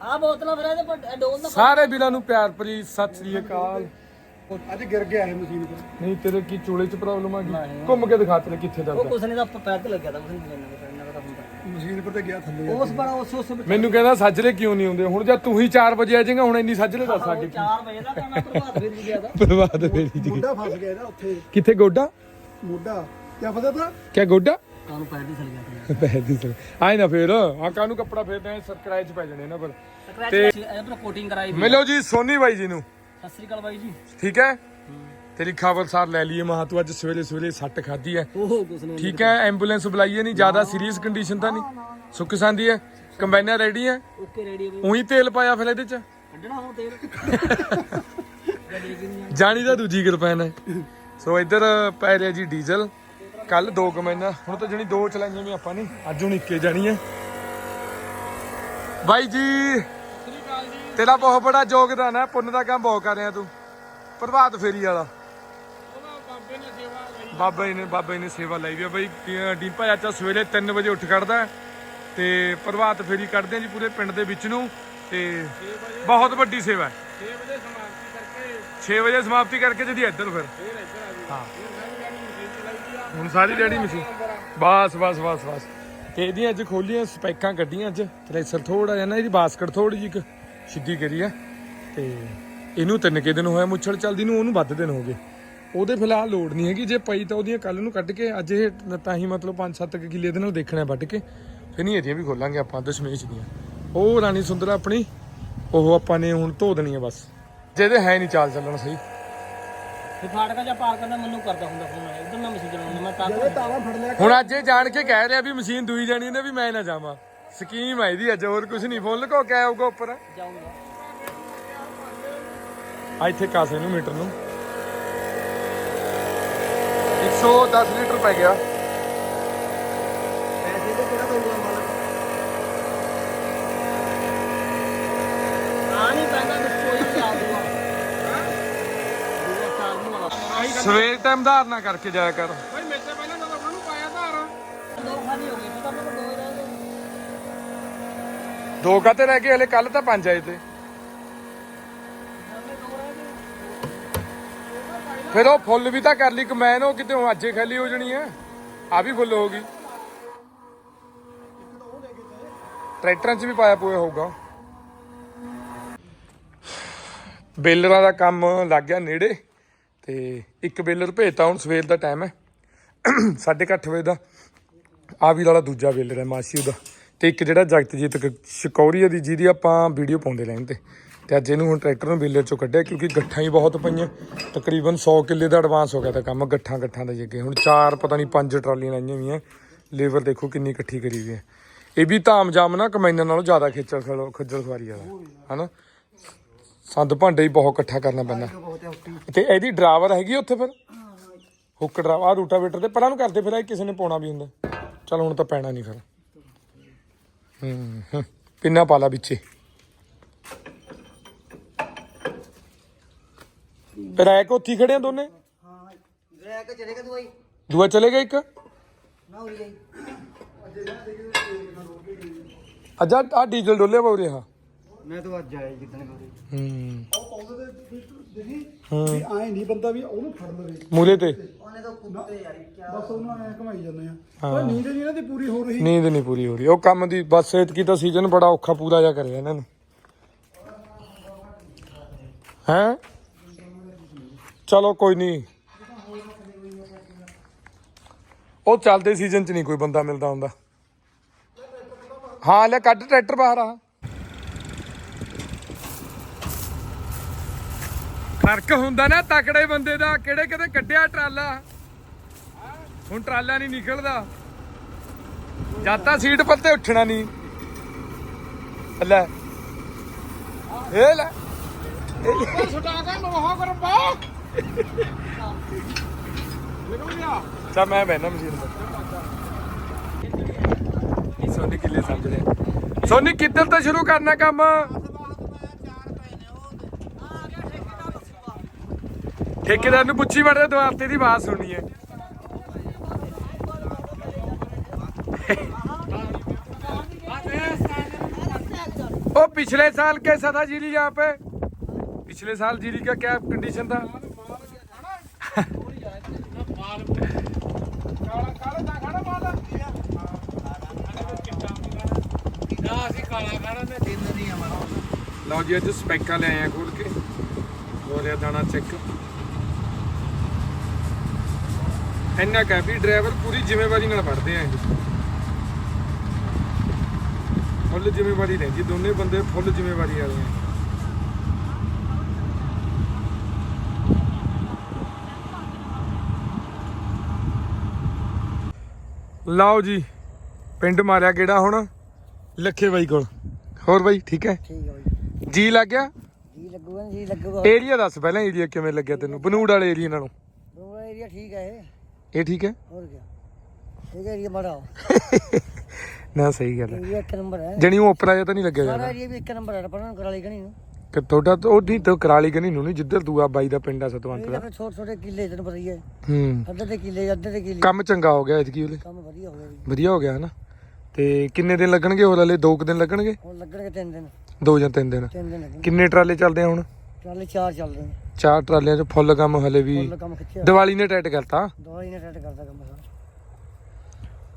ਆ ਬੋਤਲਾਂ ਫਿਰ ਇਹਦੇ ਪਰ ਡੋਲ ਦਾ ਸਾਰੇ ਵੀਰਾਂ ਨੂੰ ਪਿਆਰ ਭਰੀ ਸਤਿ ਸ੍ਰੀ ਅਕਾਲ। ਅੱਜ ਗਿਰ ਗਿਆ ਇਹ ਮਸ਼ੀਨ ਤੇ। ਨਹੀਂ ਤੇਰੇ ਕੀ ਚੂਲੇ 'ਚ ਪ੍ਰੋਬਲਮ ਆ ਗਈ? ਘੁੰਮ ਕੇ ਦਿਖਾ ਤੇਰੇ ਕਿੱਥੇ ਉਹ ਦਰਦ ਕੁਛ ਨਹੀਂ ਦਾ ਪੈਰ ਤੇ ਲੱਗਿਆ ਤਾਂ ਕੁਛ ਨਹੀਂ ਲੈਣਾ ਪੈਣਾ ਦਾ ਹੁੰਦਾ। ਮਸ਼ੀਨ ਪਰ ਤੇ ਗਿਆ ਥੱਲੇ ਉਸ ਪਰ ਉਸ ਉਸ ਮੈਨੂੰ ਕਹਿੰਦਾ ਸੱਜਰੇ ਕਿਉਂ ਨਹੀਂ ਆਉਂਦੇ? ਹੁਣ ਜਦ ਤੂੰ ਹੀ 4 ਵਜੇ ਆ ਜਾਏਗਾ ਹੁਣ ਇੰਨੀ ਸੱਜਰੇ ਦੱਸ ਅੱਗੇ 4 ਵਜੇ ਦਾ ਤਾਂ ਮੈਂ ਪ੍ਰਭਾਤ ਫੇਰ ਵੀ ਗਿਆ ਤਾਂ। ਬਰਬਾਦ ਫੇਰੀ ਜੀ ਮੋਢਾ ਫਸ ਗਿਆ ਇਹਦਾ ਉੱਥੇ। ਕਿੱਥੇ ਗੋਡਾ? ਮੋਢਾ। ਕਿਆ ਪਤਾ ਤਾ? ਕਿਆ ਗੋਡਾ? ਕਾਨੂੰ ਪੈਰ ਦੀ ਸਲ ਗਿਆ ਤਾਂ ਪੈ ਦੀ ਸਰ ਆਏ ਨਾ ਫੇਰ। ਆ ਕਾਨੂੰ ਕੱਪੜਾ ਫੇਰਦੇ ਆ? ਸਰਕਰਾਏ 'ਚ ਪੈ ਜਾਣੇ ਨਾ ਪਰ ਇਹ ਪਰ ਕੋਟਿੰਗ ਕਰਾਈ ਮਿਲੋ ਜੀ ਸੋਨੀ ਬਾਈ ਜੀ ਨੂੰ। ਸਤਿ ਸ੍ਰੀ ਅਕਾਲ ਬਾਈ ਜੀ। ਠੀਕ ਹੈ? ਤੇਰੀ ਖਬਰਸਾਰ ਲੈ ਲਈਏ। ਮਹਾ ਤੂੰ ਅੱਜ ਸਵੇਰੇ ਸਵੇਰੇ ਸੱਟ ਖਾਦੀ ਹੈ। ਉਹ ਕੁਛ ਨਹੀਂ ਠੀਕ ਹੈ? ਐਂਬੂਲੈਂਸ ਬੁਲਾਈਏ ਨਹੀਂ ਜ਼ਿਆਦਾ ਸੀਰੀਅਸ ਕੰਡੀਸ਼ਨ ਤਾਂ ਨਹੀਂ ਸੁੱਖ ਸੰਦੀ ਹੈ? ਕੰਬਾਈਨਰ ਰੈਡੀ ਹੈ? ਓਕੇ ਰੈਡੀ ਬਈ। ਉਹੀ ਤੇਲ ਪਾਇਆ ਫਿਰ ਇਹਦੇ ਚ? ਕੱਢਣਾ ਹੋ ਤੇਲ। ਜਾਣੀ ਦਾ ਦੂਜੀ ਕਿਰਪਾਨ ਹੈ। ਸੋ ਇੱਧਰ ਪੈ ਰਿਹਾ ਜੀ ਡੀਜ਼ਲ। ਕੱਲ ਦੋ ਕਮੈਨਾ ਹੁਣ ਤਾਂ ਜਣੀ ਦੋ ਚਲਾਈਆਂ ਵੀ ਆਪਾਂ ਨੇ। ਅੱਜ ਹੁਣ ਇੱਕੇ ਜਾਣੀ ਹੈ ਬਾਈ ਜੀ ਤੇਰਾ ਬਹੁਤ ਬੜਾ ਯੋਗਦਾਨ ਹੈ ਪੁੰਨ ਦਾ ਕੰਮ ਬਹੁਤ ਕਰ ਰਿਹਾ ਤੂੰ। ਪ੍ਰਭਾਤ ਫੇਰੀ ਵਾਲਾ। ਬਾਬਾ ਜੀ ਨੇ ਬਾਬਾ ਜੀ ਨੇ ਸੇਵਾ ਲਈ ਵੀ ਆ। ਬਈ ਡੀਪਾ ਚਾਚਾ ਸਵੇਰੇ 3 ਵਜੇ ਉੱਠ ਖੜਦਾ ਤੇ ਪ੍ਰਭਾਤ ਫੇਰੀ ਕੱਢਦੇ ਆ ਜੀ ਪੂਰੇ ਪਿੰਡ ਦੇ ਵਿੱਚ ਨੂੰ। ਤੇ ਬਹੁਤ ਵੱਡੀ ਸੇਵਾ ਹੈ 6 ਵਜੇ ਸਮਾਪਤੀ ਕਰਕੇ ਜਦੀ ਇੱਧਰ ਫਿਰ। ਹਾਂ। ਹੁਣ ਸਾਰੀ ਡੈਡੀ ਮਸ਼ੀਨ ਬਸ ਬਸ ਬਸ ਬਸ। ਤੇ ਇਹਦੀਆਂ ਅੱਜ ਖੋਲੀਆਂ, ਸਪੈਕਾਂ ਕੱਢੀਆਂ ਅੱਜ। ਥ੍ਰੈਸ਼ਰ ਥੋੜਾ ਜਿਹਾ ਨਾ, ਇਹਦੀ ਬਾਸਕਟ ਥੋੜੀ ਜਿਹੀ ਸਿੱਧੀ ਕਰੀ ਆ। ਤੇ ਇਹਨੂੰ ਤਿੰਨ ਕੇ ਦਿਨ ਹੋਇਆ ਮੁੱਛੜ ਚੱਲਦੀ ਨੂੰ, ਉਹਨੂੰ ਵੱਧ ਦਿਨ ਹੋ ਗਏ। ਉਹਦੇ ਫਿਲਹਾਲ ਲੋੜ ਨਹੀਂ ਹੈਗੀ। ਜੇ ਪਈ ਤਾਂ ਉਹਦੀਆਂ ਕੱਲ ਨੂੰ ਕੱਢ ਕੇ, ਅੱਜ ਇਹ ਤਾਂ ਹੀ ਮਤਲਬ 5-7 ਕਿੱਲੇ ਦੇ ਨਾਲ ਦੇਖਣਾ ਵੱਢ ਕੇ। ਫਿਰ ਨਹੀਂ ਇਹਦੀਆਂ ਵੀ ਖੋਲਾਂਗੇ ਆਪਾਂ, ਦਸ਼ਮੇਸ਼ ਦੀਆਂ। ਉਹ ਰਾਣੀ ਸੁੰਦਰਾ ਆਪਣੀ, ਉਹ ਆਪਾਂ ਨੇ ਹੁਣ ਧੋ ਦੇਣੀ ਆ ਬਸ। ਜਿਹਦੇ ਹੈ ਨਹੀਂ ਚਾਲ ਚੱਲਣ ਸਹੀ। ਤੇ ਫਾੜਕਾ ਜਾਂ ਪਾਰ ਕਰਦਾ ਮੈਨੂੰ ਕਰਦਾ ਹੁੰਦਾ ਫੋਨ ਉਧਰ ਮੈਂ ਮਸ਼ੀਨ ਚਲਾਉਂਦਾ ਹੁਣ ਅੱਜ ਇਹ ਜਾਣ ਕੇ ਕਹਿ ਰਿਹਾ ਵੀ ਮਸ਼ੀਨ ਦੂਈ ਜਾਣੀ ਨੇ ਵੀ ਮੈਂ ਨਾ ਜਾਵਾਂ। ਸਕੀਮ ਹੈ ਇਹਦੀ ਅੱਜ ਹੋਰ ਕੁਝ ਨਹੀਂ। ਫੋਨ ਲਗੋ ਕੇ ਆਊਗਾ ਉੱਪਰ। ਜਾਊਂਗਾ ਆ ਇੱਥੇ ਕਾਸੇ ਨੂੰ ਮੀਟਰ ਨੂੰ। 110 ਲੀਟਰ ਪੈ ਗਿਆ। ਪੈਸੇ ਤੇ ਕਿਹੜਾ ਦਊਗਾ ਮਾਲਕ ਆ ਨਹੀਂ ਪੈਂਦਾ ਤੇ ਕੋਈ ਵੀ ਆ ਦੂਗਾ ਦੂਗਾ ਚਾਰ ਨੂੰ ਵਾਲਾ ਸਵੇਰ ਟਾਈਮ ਧਾਰਨਾ ਕਰਕੇ ਜਾਇਆ ਕਰ। ਦੋ ਖਾਲੀ ਹੋ ਗਏ ਪਤਾ ਮੈਨੂੰ ਦੋ ਰਹਿ ਗਏ ਦੋ ਕਾਤੇ ਰਹਿ ਗਏ ਹਲੇ ਕੱਲ ਤਾਂ ਪੰਜ ਆਏ ਤੇ। ਫਿਰ ਉਹ ਫੁੱਲ ਵੀ ਤਾਂ ਕਰ ਲਈ ਕਮੈਨ ਉਹ ਕਿਤੇ ਅੱਜੇ ਖਾਲੀ ਹੋ ਜਣੀ ਹੈ ਆ ਵੀ ਫੁੱਲ ਹੋ ਗਈ। ਟਰੈਕਟਰਾਂ 'ਚ ਵੀ ਪਾਇਆ ਪੋਇਆ ਹੋਊਗਾ ਬੇਲਰਾਂ ਦਾ ਕੰਮ ਲੱਗ ਗਿਆ ਨੇੜੇ। ਤੇ ਇੱਕ ਬੇਲਰ ਭੇਜਤਾ, ਹੁਣ ਸਵੇਰ ਦਾ ਟਾਈਮ ਹੈ। 8:30 ਵਜੇ ਦਾ। ਆ ਵੀ ਵਾਲਾ ਦੂਜਾ ਬੇਲਰ ਹੈ, ਮਾਸੀ ਉਹਦਾ। ਤੇ ਇੱਕ ਜਿਹੜਾ ਜਗਤਜੀਤ ਕ- ਸ਼ਕੌਰੀਆ ਦੀ, ਜਿਹਦੀ ਆਪਾਂ ਵੀਡੀਓ ਪਾਉਂਦੇ ਰਹਿਣ ਤੇ। ਤੇ ਅੱਜ ਇਹਨੂੰ ਹੁਣ ਟਰੈਕਟਰ ਨੂੰ ਬੇਲਰ ਚੋਂ ਕੱਢਿਆ, ਕਿਉਂਕਿ ਗੱਠਾਂ ਹੀ ਬਹੁਤ ਪਈਆਂ। ਤਕਰੀਬਨ 100 ਕਿੱਲੇ ਦਾ ਐਡਵਾਂਸ ਹੋ ਗਿਆ ਤਾਂ ਕੰਮ, ਗੱਠਾਂ ਗੱਠਾਂ ਦਾ ਜੱਗੇ ਹੁਣ ਚਾਰ, ਪਤਾ ਨਹੀਂ ਪੰਜ ਟਰਾਲੀਆਂ ਲਾਈਆਂ ਹੋਈਆਂ ਲੇਬਰ ਦੇਖੋ ਕਿੰਨੀ ਇਕੱਠੀ ਕਰੀ ਹੋਈ ਹੈ। ਇਹ ਵੀ ਧਾਮ-ਜਾਮ ਨਾ ਕਮੈਨਾਂ ਨਾਲੋਂ ਜ਼ਿਆਦਾ ਖੇਚਲ ਖਲੋ, ਖੱਜਲ ਖਵਾਰੀ ਵਾਲਾ ਹਨਾ? ਸੰਦ ਭਾਂਡੇ ਹੀ ਬਹੁਤ ਇਕੱਠਾ ਕਰਨਾ ਪੈਂਦਾ। ਬਹੁਤ ਹੈ ਉੱਟੀ ਤੇ ਇਹਦੀ ਡਰਾਈਵਰ ਹੈਗੀ ਉੱਥੇ ਫਿਰ? ਹੁੱਕ ਡਰਾਈਵਰ ਆ ਰੂਟਾਵੇਟਰ ਤੇ ਪਰਾਂ ਨੂੰ ਕਰਦੇ ਫਿਰ ਇਹ ਕਿਸੇ ਨੇ ਪਾਉਣਾ ਵੀ ਹੁੰਦਾ। ਚਲ ਹੁਣ ਤਾਂ ਪੈਣਾ ਨਹੀਂ ਫਿਰ। ਹੂੰ। ਪਿੰਨਾ ਪਾ ਲਾ ਵਿੱਚੇ। ਰੈਕ ਉੱਥੇ ਖੜੇ ਆ ਦੋਨੇ? ਹਾਂ ਤੂੰ ਬਾਈ। ਦੂਆ ਚਲੇ ਗਿਆ ਇੱਕ? ਨਾ ਹੋਈ ਗਈ ਅੱਜ ਆ ਡੀਜ਼ਲ ਡੋਲੇ ਪਾਉ ਰਿਹਾ ਮੈਂ ਤਾਂ ਅੱਜ ਆਇਆ ਜਿੱਦਣ ਕਰੇ ਹੂੰ। ਉਹ ਪਾਉਂਦੇ ਤੇ ਦੇਖੀ ਵੀ ਆਏ ਨਹੀਂ ਬੰਦਾ ਵੀ ਉਹਨੂੰ ਫੜ ਲਵੇ। ਮੂਲੇ ਤੇ? ਉਹਨੇ ਤਾਂ ਕੁੱਤੇ ਯਾਰ ਬਸ ਉਹਨੂੰ ਐ ਘਮਾਈ ਜਾਂਦੇ ਆ। ਪਰ ਨੀਂਦ ਨਹੀਂ ਇਹਨਾਂ ਦੀ ਪੂਰੀ ਹੋ ਰਹੀ। ਨੀਂਦ ਨਹੀਂ ਪੂਰੀ ਹੋ ਰਹੀ। ਉਹ ਕੰਮ ਦੀ ਬਸ ਇਤਕੀ ਤਾਂ ਸੀਜ਼ਨ ਬੜਾ ਔਖਾ ਪੂਰਾ ਜਾ ਕਰਿਆ ਇਹਨਾਂ ਨੂੰ। ਹੈ? ਚਲੋ ਕੋਈ ਨਹੀਂ ਉਹ ਚੱਲਦੇ ਸੀਜ਼ਨ ਚ ਨਹੀਂ ਕੋਈ ਬੰਦਾ ਮਿਲਦਾ ਹੁੰਦਾ। ਹਾਂ ਲੈ ਕੱਢ ਟਰੈਕਟਰ ਬਾਹਰ ਆ। ਫ਼ਰਕ ਹੁੰਦਾ ਨਾ ਤਕੜੇ ਬੰਦੇ ਦਾ, ਕਿਹੜੇ ਕਿਤੇ ਕੱਢਿਆ ਟਰਾਲਾ? ਹੁਣ ਟਰਾਲਾ ਨਹੀਂ ਨਿਕਲਦਾ। ਜਦ ਤਾਂ ਸੀਟ ਪਰ ਉੱਠਣਾ ਨਹੀਂ। ਲੈ। ਇਹ ਲੈ। ਚਾ ਮੈਂ ਬੈਣਾ ਮਸ਼ੀਨ ਤੇ। ਸੋਨੀ ਕਿੱਲੇ ਸਮਝਦੇ ਸੋਨੀ ਕਿੱਧਰ ਤੋਂ ਸ਼ੁਰੂ ਕਰਨਾ ਕੰਮ? ਠੇਕੇਦਾਰ ਨੂੰ ਪੁੱਛੀ ਮੜਦੇ ਦੁਆਰ ਤੇ ਦੀ ਆਵਾਜ਼ ਸੁਣਨੀ ਹੈ ओ पिछले साल कैसा था जीली यहाँ पे पिछले साल जीली का क्या कंडीशन था ਨਾ ਅਸੀਂ ਕਾਲਾ ਖਾਣਾ ਮੈਂ ਦਿਨ ਨਹੀਂ ਆਵਾਂ ਲਓ ਜੀ ਅੱਜ ਸਪੈਕਾਂ ਲੈ ਆਏ ਆ ਖੋਲ ਕੇ ਹੋ ਰਿਹਾ ਦਾਣਾ ਚੈੱਕ ਇੰਨਾ ਕਹਿ ਵੀ ਡਰਾਈਵਰ ਪੂਰੀ ਜ਼ਿੰਮੇਵਾਰੀ ਨਾਲ ਫੜਦੇ ਆ ਇਹ। ਫੁੱਲ ਜ਼ਿੰਮੇਵਾਰੀ ਲੈਂਦੀ ਦੋਨੇ ਬੰਦੇ ਫੁੱਲ ਜ਼ਿੰਮੇਵਾਰੀ ਵਾਲੇ ਆ। ਲਓ ਜੀ ਪਿੰਡ ਮਾਰਿਆ ਕਿਹੜਾ ਹੁਣ ਲੱਖੇ ਬਾਈ ਕੋਲ। ਹੋਰ ਬਾਈ ਠੀਕ ਹੈ? ਠੀਕ ਹੈ ਬਾਈ। ਜੀ ਲੱਗ ਗਿਆ? ਜੀ ਲੱਗੂਗਾ ਜੀ ਲੱਗੂਗਾ। ਏਰੀਆ ਦੱਸ ਪਹਿਲਾਂ ਏਰੀਆ ਕਿਵੇਂ ਲੱਗਿਆ ਤੈਨੂੰ? ਬਨੂੜ ਵਾਲੇ ਏਰੀਆ ਨਾਲੋਂ। ਦੋਨੋਂ ਏਰੀਆ ਠੀਕ ਹੈ ਇਹ। ਇਹ ਠੀਕ ਹੈ? ਹੋਰ ਕੀ ਠੀਕ ਹੈ ਬੜਾ ਨਾ ਸਹੀ ਗੱਲ ਹੈ। ਏਰੀਆ ਇੱਕ ਨੰਬਰ ਹੈ। ਜਣੀ ਉਹ ਉਪਰਾ ਜਿਹਾ ਤਾਂ ਨਹੀਂ ਲੱਗਿਆ ਸਾਰਾ ਏਰੀਆ ਵੀ ਇੱਕ ਨੰਬਰ ਹੈ ਪਰ ਕਰਾਲੀ ਕਣੀ ਨੂੰ। ਕਿ ਤੁਹਾਡਾ ਤਾਂ ਉਹ ਨਹੀਂ ਤਾਂ ਕਰਾਲੀ ਕਨੀ ਨੂੰ ਨਹੀਂ ਜਿੱਧਰ ਦੂਆ ਬਾਈ ਦਾ ਪਿੰਡ ਆ ਸਤਵੰਤ ਇਹ ਦਾ। ਤਾਂ ਛੋਟੇ ਛੋਟੇ ਕਿੱਲੇ ਤੈਨੂੰ ਪਤਾ ਹੀ ਹੈ। ਹੂੰ। ਅੱਧੇ ਦੇ ਕਿੱਲੇ ਅੱਧੇ ਦੇ ਕਿੱਲੇ। ਕੰਮ ਚੰਗਾ ਹੋ ਗਿਆ ਇਤਕੀ ਉਹਲੇ ਕੰਮ ਵਧੀਆ ਹੋ ਗਿਆ ਜੀ। ਵਧੀਆ ਹੋ ਗਿਆ ਹਨਾ? ਤੇ ਕਿੰਨੇ ਦਿਨ ਲੱਗਣਗੇ ਹੋਰ ਹਲੇ? 2 ਦਿਨ ਲੱਗਣਗੇ? ਹੁਣ ਲੱਗਣਗੇ ਤਿੰਨ ਦਿਨ। ਦੋ ਜਾਂ ਤਿੰਨ ਦਿਨ। ਤਿੰਨ ਦਿਨ ਲੱਗਣਗੇ। ਕਿੰਨੇ ਟਰਾਲੇ ਚੱਲਦੇ ਆ ਹੁਣ? ਟਰਾਲੇ ਚਾਰ ਚੱਲਦੇ ਨੇ। ਚਾਰ ਟਰਾਲਿਆਂ 'ਚ ਫੁੱਲ ਕੰਮ ਹਲੇ ਵੀ ਫੁੱਲ ਕੰਮ ਖਿੱਚਿਆ। ਦੀਵਾਲੀ ਨੇ ਟਾਈਟ ਕਰਤਾ। ਦਵਾਈ ਨੇ ਟੱਟ ਕਰਦਾ ਕੰਮ ਸਾਰਾ।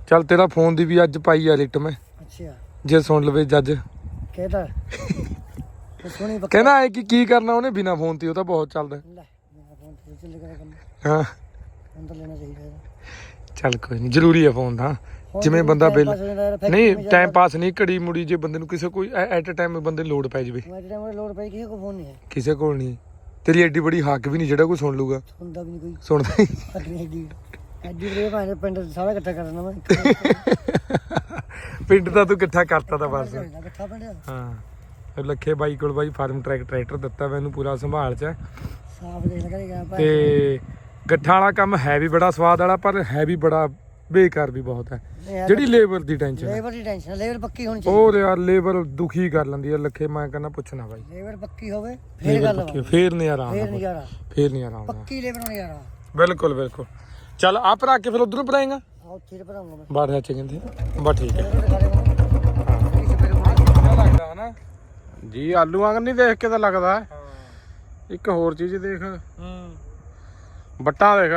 ਚੱਲ ਤੇਰਾ ਫੋਨ ਦੀ ਵੀ ਅੱਜ ਪਾਈ ਆ ਰਿਟ ਮੈਂ ਅੱਛਾ। ਜੇ ਸੁਣ ਲਵੇ ਜੱਜ। ਕਹਿਦਾ ਤੇ ਸੋਹਣੀ ਬੱਕਰੀ। ਕਹਿੰਦਾ ਐ ਕਿ ਕੀ ਕਰਨਾ ਉਹਨੇ ਬਿਨਾ ਫੋਨ ਤੇ ਉਹ ਤਾਂ ਬਹੁਤ ਚੱਲਦਾ। ਲੈ ਮੇਰਾ ਫੋਨ ਤੇ ਚੱਲ ਗਿਆ ਕੰਮ। ਹਾਂ। ਅੰਦਰ ਲੈਣਾ ਚਾਹੀਦਾ ਹੈ ਚੱਲ ਕੋਈ ਨਹੀਂ ਜ਼ਰੂਰੀ ਹੈ ਫੋਨ ਤਾਂ। ਜਿਵੇਂ ਬੰਦਾ ਬਿੱਲ ਨਹੀਂ ਟਾਈਮ ਪਾਸ ਨਹੀਂ ਘੜੀ ਮੁੜੀ ਜੇ ਬੰਦੇ ਨੂੰ ਕਿਸੇ ਕੋਈ ਐਟ ਅ ਟਾਈਮ ਬੰਦੇ ਲੋਡ ਪੈ ਜਾਵੇ। ਟਾਈਮ ਲੋਡ ਕਿਸੇ ਕੋ ਫੋਨ ਨਹੀਂ ਹੈ। ਕਿਸੇ ਕੋਲ ਨਹੀਂ। ਤੇਰੀ ਐਡੀ ਬੜੀ ਹੱਕ ਵੀ ਨਹੀਂ ਜਿਹੜਾ ਕੋਈ ਸੁਣ ਲੂਗਾ। ਹੁੰਦਾ ਵੀ ਨਹੀਂ ਕੋਈ। ਸੁਣਦਾ ਹੀ ਅਗਲੀ ਐਡੀ ਐਡੀ ਰੇ ਭਾਵੇਂ ਪਿੰਡ ਚ ਸਾਰਾ ਇਕੱਠਾ ਕਰ ਦੇਣਾ ਮੈਂ। ਪਿੰਡ ਦਾ ਤੂੰ ਇਕੱਠਾ ਕਰਤਾ ਤਾਂ ਬਸ। ਹਾਂ। ਲੱਖੇ ਬਾਈ ਕੋਲ ਬਾਈ ਫਾਰਮ ਟਰੈਕ ਟਰੈਕਟਰ ਦਿੱਤਾ ਮੈਨੂੰ ਪੂਰਾ ਸੰਭਾਲ ਚ। ਸਾਫ਼ ਦੇਖ ਲਗਾ ਗਿਆ ਭਾਈ। ਤੇ ਗੱਠਾਂ ਵਾਲਾ ਕੰਮ ਹੈ ਵੀ ਬੜਾ ਸਵਾਦ ਵਾਲਾ ਪਰ ਹੈ ਵੀ ਬੜਾ ਬੇਕਾਰ ਵੀ ਬਹੁਤ ਹੈ। ਜਿਹੜੀ ਲੇਬਰ ਦੀ ਟੈਨਸ਼ਨ ਹੈ। ਲੇਬਰ ਦੀ ਟੈਨਸ਼ਨ ਲੇਬਰ ਪੱਕੀ ਹੋਣੀ ਚਾਹੀਦੀ। ਉਹ ਯਾਰ ਲੇਬਰ ਦੁਖੀ ਕਰ ਲੈਂਦੀ ਹੈ। ਲੱਖੇ ਮੈਂ ਕਹਿੰਦਾ ਪੁੱਛਣਾ ਬਾਈ। ਲੇਬਰ ਪੱਕੀ ਹੋਵੇ ਫੇਰ ਗੱਲ ਵਾ ਫੇਰ ਨਹੀਂ ਆਰਾਮ ਫੇਰ ਨਜ਼ਾਰਾ। ਫੇਰ ਨਹੀਂ ਆਰਾਮ ਪੱਕੀ ਲੇਬਰ ਨੂੰ ਨਜ਼ਾਰਾ। ਬਿਲਕੁਲ ਬਿਲਕੁਲ। ਚੱਲ ਆ ਭਰਾ ਕੇ ਫਿਰ ਉਧਰੋਂ ਭਰਾਏਗਾ? ਆ ਉੱਥੇ ਭਰਾਉਂਗਾ ਮੈਂ। ਬਾੜ ਚ ਕਹਿੰਦੇ। ਬਾ ਠੀਕ ਹੈ। ਲੱਗਦਾ ਹਨਾ ਜੀ ਆਲੂ ਵਾਂਗ ਨਹੀਂ ਦੇਖ ਕੇ ਤਾਂ ਲੱਗਦਾ। ਇੱਕ ਹੋਰ ਚੀਜ਼ ਦੇਖ। ਹੂੰ। ਬੱਟਾਂ ਦੇਖ।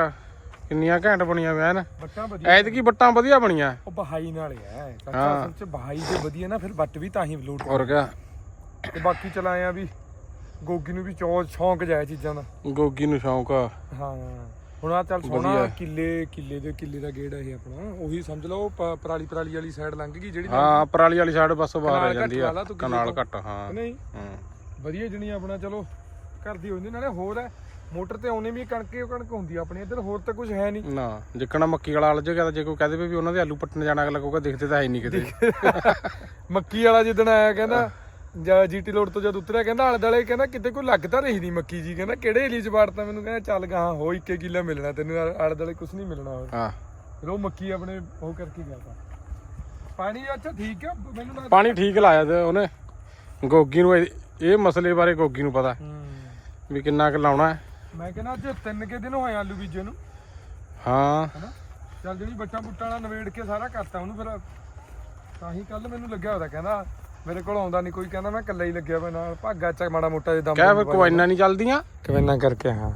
ਕਿੰਨੀਆਂ ਘੈਂਟ ਬਣੀਆਂ ਵਿਆ ਨਾ ਬੱਟਾਂ ਵਧੀਆ। ਐਤਕੀ ਬੱਟਾਂ ਵਧੀਆ ਬਣੀਆਂ। ਉਹ ਬਹਾਈ ਨਾਲ ਹੀ ਹੈ। ਅਸਲ ਚ ਬਹਾਈ ਜੇ ਵਧੀਆ ਨਾ ਫਿਰ ਬੱਟ ਵੀ ਤਾਂ ਹੀ ਲੋਡ ਹੋਰ ਕਿਆ। ਤੇ ਬਾਕੀ ਚਲਾਏ ਆ ਵੀ ਗੋਗੀ ਨੂੰ ਵੀ ਚੌ ਸ਼ੌਂਕ ਜਾਏ ਚੀਜ਼ਾਂ ਦਾ। ਗੋਗੀ ਨੂੰ ਸ਼ੌਂਕ ਆ। ਹਾਂ। ਹੁਣ ਆ ਚੱਲ ਸੋਹਣਾ ਵਧੀਆ। ਕਿੱਲੇ ਕਿੱਲੇ ਦੇ ਕਿੱਲੇ ਦਾ ਗੇੜ ਆ ਇਹ ਆਪਣਾ। ਉਹੀ ਸਮਝ ਲਓ ਪ- ਪਰਾਲੀ ਪਰਾਲੀ ਵਾਲੀ ਸਾਈਡ ਲੰਘ ਗਈ ਜਿਹੜੀ ਹਾਂ ਪਰਾਲੀ ਵਾਲੀ ਸਾਈਡ ਬਸ ਬਾਹਰ ਆ ਕਨਾਲ ਘੱਟ ਜਾਂਦੀ ਲਾ ਆ। ਲਾ ਤੂੰ ਕਿੱਲੇ ਕਨਾਲ ਤੋਂ। ਘੱਟ ਹਾਂ। ਨਹੀਂ। ਹੂੰ। ਵਧੀਆ ਜਣੀ ਆਪਣਾ ਚਲੋ। ਘਰ ਦੀ ਹੁੰਦੀ ਨਾਲੇ ਹੋਰ ਹੈ ਮੋਟਰ ਤੇ ਆਉਣੇ ਵੀ ਕਣਕੇ ਉਹ ਕਣਕ ਹੁੰਦੀ ਆ ਆਪਣੀ ਇੱਧਰ ਹੋਰ ਤਾਂ ਕੁਝ ਹੈ ਨਹੀਂ। ਨਾ ਜਿੱਕਣਾ ਮੱਕੀ ਵਾਲਾ ਅਲ ਜੇਗਾ ਤਾਂ ਜੇ ਕੋਈ ਕਹਦੇ ਵੀ ਉਹਨਾਂ ਦੇ ਆਲੂ ਪੱਟਣ ਜਾਣਾ ਅਗਲਾ ਕਹੂਗਾ ਦਿਖਦੇ ਤਾਂ ਹੈ ਨਹੀਂ ਕਿਤੇ। ਮੱਕੀ ਵਾਲਾ ਜਿੱਦਣ ਆਇਆ ਕਹਿੰਦਾ ਜਾਂ ਜੀਟੀ ਲੋਡ ਤੋਂ ਜਦ ਉਤਰਿਆ ਕਹਿੰਦਾ ਆਲੇ ਦਾਲੇ ਕਹਿੰਦਾ ਕਿਤੇ ਕੋਈ ਲੱਗ ਤਾਂ ਰਹੀ ਨਹੀਂ ਮੱਕੀ ਜੀ ਕਹਿੰਦਾ ਕਿਹੜੇ ਏਰੀਏ ਚ ਵਾੜਤਾ ਮੈਨੂੰ ਕਹਿੰਦਾ ਚੱਲ ਗਾ ਹੋ ਇੱਕੇ ਕਿੱਲਾ ਮਿਲਣਾ ਤੈਨੂੰ ਆਲੇ- ਦਾਲੇ ਕੁਝ ਨਹੀਂ ਮਿਲਣਾ ਹੋਰ। ਹਾਂ। ਫਿਰ ਉਹ ਮੱਕੀ ਆਪਣੇ ਉਹ ਕਰਕੇ ਗਿਆ ਤਾ। ਪਾਣੀ ਅੱਛਾ ਠੀਕ ਆ ਮੈਨੂੰ ਲੱਗਦਾ ਪਾਣੀ ਠੀਕ ਲਾਇਆ ਤੇ ਉਹਨੇ। ਗੋਗੀ ਨੂੰ ਇਹ ਮਸਲੇ ਬਾਰੇ ਗੋਗੀ ਨੂੰ ਪਤਾ। ਵੀ ਕਿੰਨਾ ਕੁ ਲਾਉਣਾ ਹੈ। ਮੈਂ ਕਹਿੰਦਾ ਅੱਜ ਤਿੰਨ ਕੇ ਦਿਨ ਹੋਏ ਆਲੂ ਬੀਜੇ ਨੂੰ। ਹਾਂ। ਹਨਾ? ਚੱਲ ਜਿਹੜੀ ਬੱਟਾ ਬੁੱਟਾਂ ਵਾਲਾ ਨਵੇੜ ਕੇ ਸਾਰਾ ਕਰਤਾ ਉਹਨੂੰ ਫਿਰ ਤਾਂ ਹੀ ਕੱਲ ਮੈਨੂੰ ਲੱਗਿਆ ਉਹਦਾ ਕਹਿੰਦਾ ਮੇਰੇ ਕੋਲ ਆਉਂਦਾ ਨਹੀਂ ਕੋਈ ਕਹਿੰਦਾ ਮੈਂ ਇਕੱਲਾ ਹੀ ਲੱਗਿਆ ਮੈਂ ਨਾਲ ਭਾਗਾ ਚ ਮਾੜਾ ਮੋਟਾ ਜਿਹਾ ਦਮ ਕਹਿ ਫਿਰ ਨਹੀਂ ਚੱਲਦੀਆਂ? ਕਵੈਨਾ ਕਰਕੇ ਹਾਂ।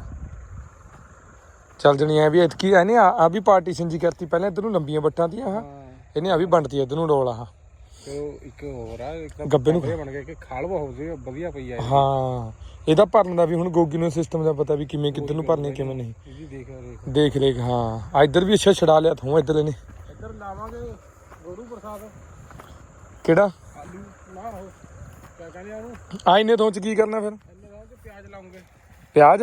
ਚੱਲ ਜਣੀ ਐ ਵੀ ਇਤਕੀ ਐ ਨੇ ਆ ਵੀ ਪਾਰਟੀਸ਼ਨ ਜੀ ਕਰਤੀ ਪਹਿਲਾਂ ਇਧਰ ਨੂੰ ਲੰਬੀਆਂ ਬੱਟਾਂ ਦੀਆਂ ਆ ਇਹਨੇ ਆ ਵੀ ਵੰਡਤੀ ਇਧਰ ਨੂੰ ਰੋਲ ਆ ਤੇ ਉਹ ਇੱਕ ਹੋਰ ਆ ਇੱਕ ਗੱਬੇ ਨੂੰ ਬਣ ਗਿਆ ਕਿ ਖਾਲ ਬਹੁਤ ਸੀ ਵਧੀਆ ਪਈ ਆ ਹਾਂ ਇਹਦਾ ਭਰਨ ਦਾ ਵੀ ਹੁਣ ਗੋਗੀ ਨੂੰ ਸਿਸਟਮ ਦਾ ਪਤਾ ਵੀ ਕਿਵੇਂ ਕਿੱਧਰ ਨੂੰ ਭਰਨੇ ਕਿਵੇਂ ਨਹੀਂ। ਇਹਦੀ ਦੇਖ ਦੇਖ। ਦੇਖ ਰੇਖ ਹਾਂ। ਆ ਇੱਧਰ ਵੀ ਅੱਛਾ ਛਡਾ ਲਿਆ ਥੋਂ ਇੱਧਰ ਇਹਨੇ ਇੱਧਰ ਲਾਵਾਂਗੇ ਗੋਰੂ ਪ੍ਰਸਾਦ। ਕਿਹੜਾ? ਆਲੂ ਨਾ ਹੋ ਕਿਆ ਕਹਿੰਦੇ ਆ ਉਹਨੂੰ? ਆ ਇਹਨੇ ਤੋਂ ਚ ਕੀ ਕਰਨਾ ਫਿਰ? ਪਿਆਜ਼ ਲਾਉਂਗੇ। ਪਿਆਜ਼?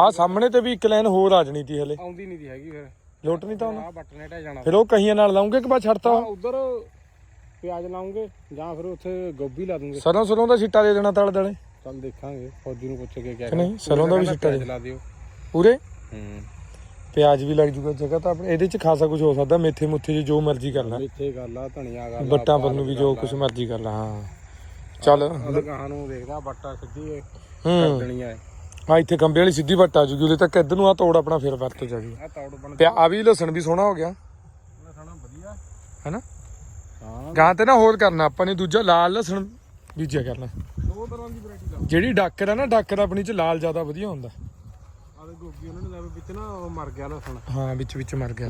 ਆ ਸਾਹਮਣੇ ਤੇ ਵੀ ਇੱਕ ਲਾਈਨ ਹੋਰ ਆ ਜਣੀ ਤੀ ਹਲੇ। ਆਉਂਦੀ ਨਹੀਂ ਦੀ ਹੈਗੀ ਫਿਰ। ਲੋਟ ਨਹੀਂ ਤਾਂ ਆ ਬਟਨੇ ਢਹਿ ਜਾਣਾ। ਫਿਰ ਉਹ ਕਹੀਆਂ ਨਾਲ ਲਾਉਂਗੇ ਕਿ ਬਾਅਦ ਛੱਡਤਾ ਆ ਉਧਰ ਪਿਆਜ਼ ਲਾਉਂਗੇ ਜਾਂ ਫਿਰ ਉੱਥੇ ਗੋਭੀ ਲਾ ਦੂੰਗੇ। ਸਰੋਂ ਸਰੋਂ ਦਾ ਛਿੱਟਾ ਦੇ ਦੇਣਾ ਤਲ ਦਲੇ। ਚੱਲ ਦੇਖਾਂਗੇ ਫੌਜੀ ਨੂੰ ਪੁੱਛ ਕੇ ਕਿਆ ਕਿ ਨਹੀਂ ਸਰੋਂ ਦਾ ਵੀ ਛਿੱਟਾ ਪਿਆਜ਼ ਦੇ। ਲਾ ਦਿਓ। ਪੂਰੇ? ਹੂੰ। ਪਿਆਜ਼ ਵੀ ਲੱਗ ਜੂਗਾ ਜਗ੍ਹਾ ਤਾਂ ਆਪਣੇ ਇਹਦੇ ਚ ਖਾਸਾ ਕੁਝ ਹੋ ਸਕਦਾ ਮੇਥੇ ਮੁੱਥੇ ਚ ਜੋ ਮਰਜ਼ੀ ਕਰ ਲੈ। ਮੇਥੇ ਗੱਲ ਆ ਧਨੀਆ ਗੱਲ ਆ ਬੱਟਾਂ ਪਰ ਨੂੰ ਵੀ ਜੋ ਕੁਝ ਮਰਜ਼ੀ ਕਰ ਲੈ ਹਾਂ। ਚੱਲ। ਉਹਦੇ ਗਾਹਾਂ ਨੂੰ ਦੇਖਦਾ ਬੱਟਾ ਸਿੱਧੀ ਹੂੰ। ਦੇਣੀ ਆ ਆ ਇੱਥੇ ਕੰਬੇ ਵਾਲੀ ਸਿੱਧੀ ਵੱਟ ਆ ਜੂਗੀ ਉਹਦੇ ਤੱਕ ਇੱਧਰ ਨੂੰ ਆ ਤੋੜ ਆਪਣਾ ਫਿਰ ਵਰਤ ਜਾ ਜੂ ਆ ਤੌੜ ਬਣ ਪਿਆ ਆ ਵੀ ਲਸਣ ਵੀ ਸੋਹਣਾ ਹੋ ਗਿਆ। ਖਾਣਾ ਵਧੀਆ। ਹੈਨਾ? ਹਾਂ। ਗਾਂ ਤੇ ਨਾ ਹੋਰ ਕਰਨਾ ਆਪਾਂ ਨੇ ਦੂਜਾ ਲਾਲ ਲਸਣ ਬੀਜਿਆ ਕਰਨਾ। ਦੋ ਤਰ੍ਹਾਂ ਦੀ ਵੈਰਾਈਟੀ ਲਾ ਜਿਹੜੀ ਡਾਕਰ ਆ ਨਾ ਡਾਕਰ ਆਪਣੀ ਚ ਲਾਲ ਜ਼ਿਆਦਾ ਵਧੀਆ ਹੁੰਦਾ। ਆਦੇ ਗੋਗੀ ਉਹਨਾਂ ਨੇ ਲਾਵੇ ਵਿੱਚ ਨਾ ਉਹ ਮਰ ਗਿਆ ਲਸਣ। ਹਾਂ ਵਿੱਚ ਵਿੱਚ ਮਰ ਗਿਆ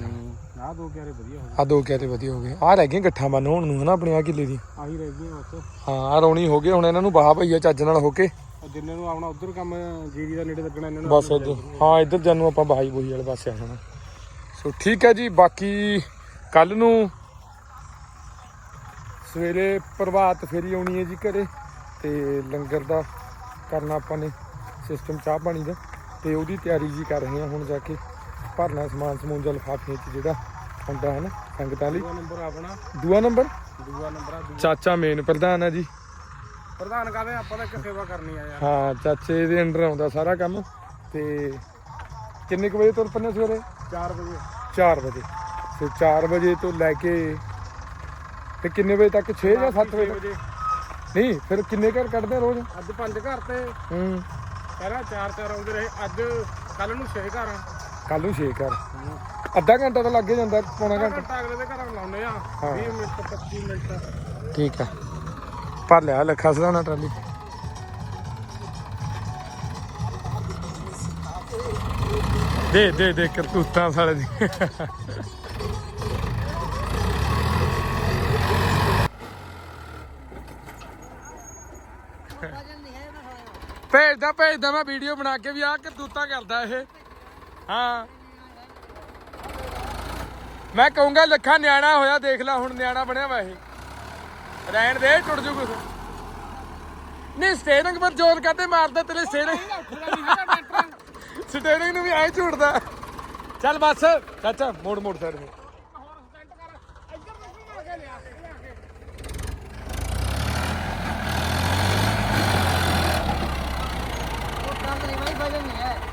ਆਹ ਦੋ ਕਿਆਰੇ ਵਧੀਆ ਹੋ ਆ ਦੋ ਕਿਆਰੇ ਵਧੀਆ ਹੋ ਗਏ। ਆ ਰਹਿ ਗਏ ਗੱਠਾਂ ਬੰਨ ਹੋਣ ਨੂੰ ਹਨਾ ਆਪਣੀ ਆ ਕਿੱਲੇ ਦੀ। ਗਏ ਆਹੀ ਰਹਿ ਗਈਆਂ ਬਸ। ਹਾਂ ਆ ਰੌਣੀ ਹੋ ਗਏ ਹੁਣ ਇਹਨਾਂ ਨੂੰ ਬਾਹ ਭਈਆ ਚੱਜ ਨਾਲ ਹੋ ਕੇ। ਉਹ ਜਿੰਨੇ ਨੂੰ ਆਉਣਾ ਉਧਰ ਕੰਮ ਜੀਰੀ ਦਾ ਨੇੜੇ ਲੱਗਣਾ ਇਹਨਾਂ ਨੂੰ ਬਸ ਇੱਧਰ ਹਾਂ ਇੱਧਰ ਜਾਨੂੰ ਆਪਾਂ ਬਾਈ ਬੋਈ ਵਾਲੇ ਪਾਸੇ ਆ ਜਾਣਾ ਸੋ ਠੀਕ ਹੈ ਜੀ ਬਾਕੀ ਕੱਲ ਨੂੰ ਸਵੇਰੇ ਪ੍ਰਭਾਤ ਫੇਰੀ ਆਉਣੀ ਹੈ ਜੀ ਘਰੇ ਤੇ ਲੰਗਰ ਦਾ ਕਰਨਾ ਆਪਾਂ ਨੇ ਸਿਸਟਮ ਚਾਹ ਪਾਣੀ ਦਾ ਤੇ ਉਹਦੀ ਤਿਆਰੀ ਜੀ ਕਰ ਰਹੇ ਹਾਂ ਹੁਣ ਜਾ ਕੇ ਭਰਨਾ ਸਮਾਨ ਸਮੂਨ ਜਾਂ ਲਿਫਾਫੇ 'ਚ ਜਿਹੜਾ ਹੁੰਦਾ ਹੈ ਨਾ ਸੰਗਤਾਂ ਲਈ। ਦੂਆ ਨੰਬਰ ਆਪਣਾ। ਦੂਆ ਨੰਬਰ? ਦੂਆ ਨੰਬਰ ਆ ਚਾਚਾ ਮੇਨ ਪ੍ਰਧਾਨ ਹੈ ਜੀ। ਪ੍ਰਧਾਨ ਕਾਹਦੇ? ਆਪਾਂ ਤਾਂ ਇੱਕ ਸੇਵਾ ਕਰਨੀ ਆ ਯਾਰ। ਹਾਂ ਚਾਚੇ ਦੇ ਅੰਡਰ ਆਉਂਦਾ ਸਾਰਾ ਕੰਮ ਤੇ ਕਿੰਨੇ ਕੁ ਵਜੇ ਤੁਰ ਪੰਨੇ ਸਵੇਰੇ? 4 ਵਜੇ। 4 ਵਜੇ। ਤੇ 4 ਵਜੇ ਤੋਂ ਲੈ ਕੇ ਤੇ ਕਿੰਨੇ ਵਜੇ ਤੱਕ? 6 ਜਾਂ 7 ਵਜੇ ਤੱਕ? ਨਹੀਂ ਫਿਰ ਕਿੰਨੇ ਘਰ ਕੱਢਦੇ ਆ ਰੋਜ਼? ਅੱਜ ਪੰਜ ਘਰ ਤੇ। ਹੂੰ। ਪਹਿਲਾਂ ਚਾਰ ਚਾਰ ਆਉਂਦੇ ਰਹੇ ਅੱਜ ਕੱਲ ਨੂੰ 6 ਘਰ ਕੱਲ ਨੂੰ 6 ਘਰ। ਅੱਧਾ ਘੰਟਾ ਤਾਂ ਲੱਗ ਹੀ ਜਾਂਦਾ ਪੌਣਾ ਘੰਟਾ। ਘੰਟਾ ਅਗਲੇ ਦੇ ਘਰਾਂ ਨੂੰ ਲਾਉਨੇ ਆ। ਹਾਂ। 20 ਮਿੰਟ 25 ਮਿੰਟ। ਠੀਕ ਆ। ਭਰ ਲਿਆ ਲੱਖਾ ਸਦਾਣਾ ਟਰਾਲੀ। ਦੇ ਦੇ ਦੇ ਕਰਤੂਤਾਂ ਸਾਲੇ ਦੀ। ਭੇਜਦਾ ਭੇਜਦਾ ਮੈਂ ਵੀਡੀਓ ਬਣਾ ਕੇ ਵੀ ਆ ਕਰਤੂਤਾਂ ਕਰਦਾ ਇਹ। ਹਾਂ। ਮੈਂ ਕਹੂੰਗਾ ਲੱਖਾ ਨਿਆਣਾ ਹੋਇਆ ਦੇਖ ਲੈ ਹੁਣ ਨਿਆਣਾ ਬਣਿਆ ਵਾ ਇਹ। ਰਹਿਣ ਦੇ ਟੁੱਟ ਜੂ ਕੁਛ। ਨਹੀਂ ਸਟੇਰਿੰਗ ਪਰ ਜ਼ੋਰ ਕਰਦੇ ਮਾਰਦਾ ਤੇਰੇ ਸਟੇਰਿੰਗ ਸਟੇਰਿੰਗ ਨੂੰ ਵੀ ਐ ਝੂੜਦਾ ਚੱਲ ਬਸ ਚਾਚਾ ਮੋੜ ਮੋੜ ਸਾਈਡ ਨੂੰ 十块你